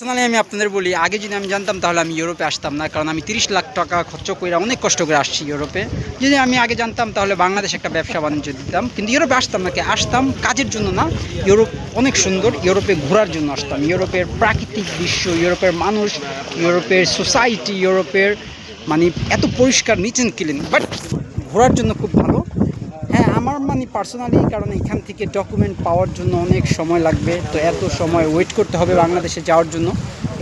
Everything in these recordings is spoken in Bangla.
পার্সোনালি আমি আপনাদের বলি, আগে যদি আমি জানতাম তাহলে আমি ইউরোপে আসতাম না, কারণ আমি তিরিশ লাখ টাকা খরচ করে অনেক কষ্ট করে আসছি ইউরোপে। যদি আমি আগে জানতাম তাহলে বাংলাদেশ একটা ব্যবসা বাণিজ্য দিতাম, কিন্তু ইউরোপে আসতাম না, কি আসতাম কাজের জন্য না। ইউরোপ অনেক সুন্দর, ইউরোপে ঘোরার জন্য আসতাম। ইউরোপের প্রাকৃতিক দৃশ্য, ইউরোপের মানুষ, ইউরোপের সোসাইটি ইউরোপের মানে এত পরিষ্কার নিচেন ক্লিন বাট ঘোরার জন্য খুব ভালো। হ্যাঁ আমার মানে পার্সোনালি কারণ এখান থেকে ডকুমেন্ট পাওয়ার জন্য অনেক সময় লাগবে। তো এত সময় ওয়েট করতে হবে বাংলাদেশে যাওয়ার জন্য।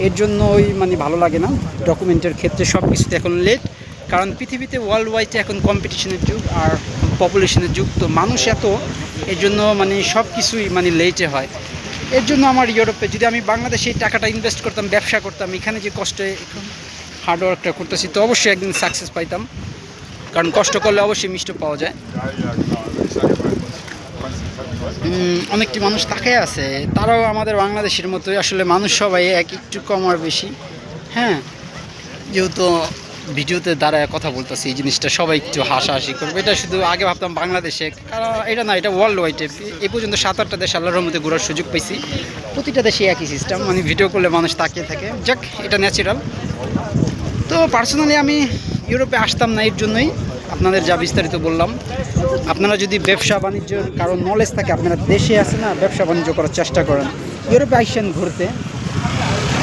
এর জন্য ওই মানে ভালো লাগে না ডকুমেন্টের ক্ষেত্রে সব কিছুতে এখন লেট কারণ পৃথিবীতে ওয়ার্ল্ড ওয়াইডে এখন কম্পিটিশনের যুগ আর পপুলেশনের যুগ। তো মানুষ এত, এর জন্য মানে সব কিছুই মানে লেটে হয়। এর জন্য আমার ইউরোপে যদি আমি বাংলাদেশে এই টাকাটা ইনভেস্ট করতাম, ব্যবসা করতাম, এখানে যে কষ্টে হার্ডওয়ার্কটা করতেছি, তো অবশ্যই একদিন সাকসেস পাইতাম। কারণ কষ্ট করলে অবশ্যই মিষ্টি পাওয়া যায়। অনেকটি মানুষ তাকায় আছে। তারাও আমাদের বাংলাদেশের মতোই, আসলে মানুষ সবাই এক, একটু কম আর বেশি। হ্যাঁ যেহেতু ভিডিওতে দাঁড়ায় কথা বলতেছি, এই জিনিসটা সবাই একটু হাসাহাসি করবে। এটা শুধু আগে ভাবতাম বাংলাদেশে, কারণ এটা না, এটা ওয়ার্ল্ড ওয়াইডে এই পর্যন্ত সাত আটটা দেশ আল্লাহর মধ্যে ঘোরার সুযোগ পাইছি। প্রতিটা দেশে একই সিস্টেম মানে ভিডিও করলে মানুষ তাকিয়ে থাকে। যাক, এটা ন্যাচারাল তো পার্সোনালি আমি ইউরোপে আসতাম না এর জন্যই। আপনাদের যা বিস্তারিত বললাম, আপনারা যদি ব্যবসা বাণিজ্যের কারও নলেজ থাকে, আপনারা দেশে আছে না, ব্যবসা বাণিজ্য করার চেষ্টা করেন। ইউরোপে আইসেন ঘুরতে।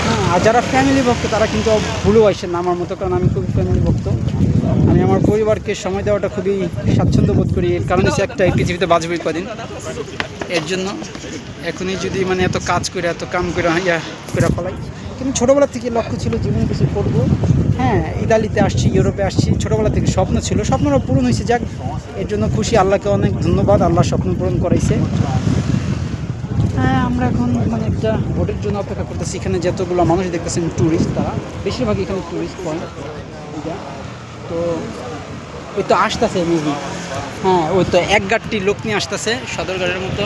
হ্যাঁ আর যারা ফ্যামিলি ভক্ত, তারা কিন্তু ভুলেও আইসেন না আমার মতো, কারণ আমি খুবই ফ্যামিলি ভক্ত। আমি আমার পরিবারকে সময় দেওয়াটা খুবই স্বাচ্ছন্দ্য বোধ করি, এর কারণ হচ্ছে একটা পৃথিবীতে বাঁচবই কদিন। এর জন্য এখনই যদি মানে এত কাজ করে, এত কাম করে, ইয়া করে ফেলাই। কিন্তু ছোটোবেলা থেকে লক্ষ্য ছিল জীবনে কিছু করব। হ্যাঁ ইতালিতে আসছি, ইউরোপে আসছি। ছোটোবেলা থেকে স্বপ্ন ছিল। স্বপ্নটা পূরণ হয়েছে। যাক, এর জন্য খুশি। আল্লাহকে অনেক ধন্যবাদ। আল্লাহ স্বপ্ন পূরণ করাইছে। হ্যাঁ আমরা এখন মানে একটা ভোটের জন্য অপেক্ষা করতেছি। এখানে যতগুলো মানুষ দেখতেছেন ট্যুরিস্ট তারা। বেশিরভাগ এখানে ট্যুরিস্ট পয়েন্ট তো, ওই তো আসতেছে মেবি হ্যাঁ ওই তো এক গাড়টি লোক নিয়ে আসতেছে সদরঘাটের মতো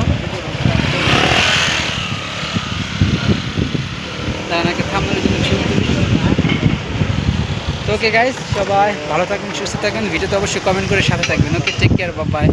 তাকে থামানোর জন্য ছবি তুলি তো ওকে গাইজ সবাই ভালো থাকবেন সুস্থ থাকবেন ভিডিওতে অবশ্যই কমেন্ট করে সাথে থাকবেন। ওকে টেক কেয়ার বাবাই